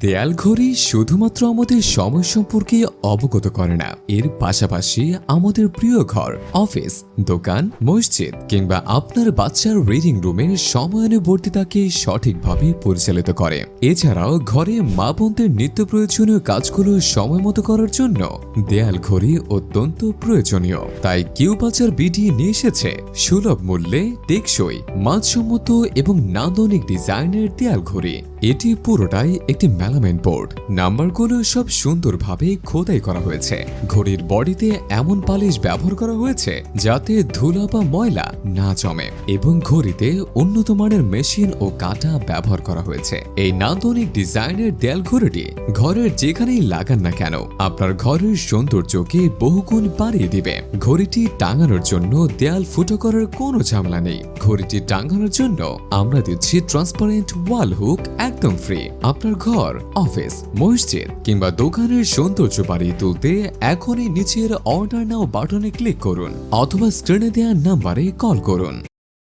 দেয়াল ঘড়ি শুধুমাত্র আমাদের সময় সম্পর্কে অবগত করে না। এর পাশাপাশি আমাদের প্রিয় ঘর, অফিস, দোকান, মসজিদ কিংবা আপনার বাচ্চার রিডিং রুমের সময়ানুবর্তিতাকে সঠিকভাবে পরিচালিত করে। এছাড়াও ঘরে মা বোনদের নিত্য প্রয়োজনীয় কাজগুলো সময় মতো করার জন্য দেয়াল ঘড়ি অত্যন্ত প্রয়োজনীয়। তাই কিউ বাজার বিডি নিয়ে এসেছে। সুলভ মূল্যে, টেকসই, মানসম্মত এবং নান্দনিক ডিজাইনের দেয়াল ঘড়ি। এটি পুরোটাই একটি মেলামেন্ট বোর্ড নাম্বারগুলো সব সুন্দরভাবে খোদাই করা হয়েছে। ঘড়ির বডিতে এমন পালিশ ব্যবহার করা হয়েছে যাতে ধুলা বা ময়লা না জমে এবং ঘড়িতে উন্নত মানের মেশিন ও কাঁটা ব্যবহার করা হয়েছে। এই নান্দনিক ডিজাইনের দেয়াল ঘড়িটি ঘরের যেখানেই লাগান না কেন, আপনার ঘরের সৌন্দর্যকে বহুগুণ বাড়িয়ে দিবে। ঘড়িটি টাঙানোর জন্য দেয়াল ফুটো করার কোনো ঝামেলা নেই। ঘড়িটি টাঙানোর জন্য আমরা দিচ্ছি ট্রান্সপারেন্ট ওয়াল হুক একদম ফ্রি আপনার ঘর অফিস, মসজিদ কিংবা দোকানের সৌন্দর্য বাড়িয়ে তুলতে এখনই নিচের অর্ডার নাও বাটনে ক্লিক করুন অথবা স্ক্রিনে দেওয়া নাম্বারে কল করুন।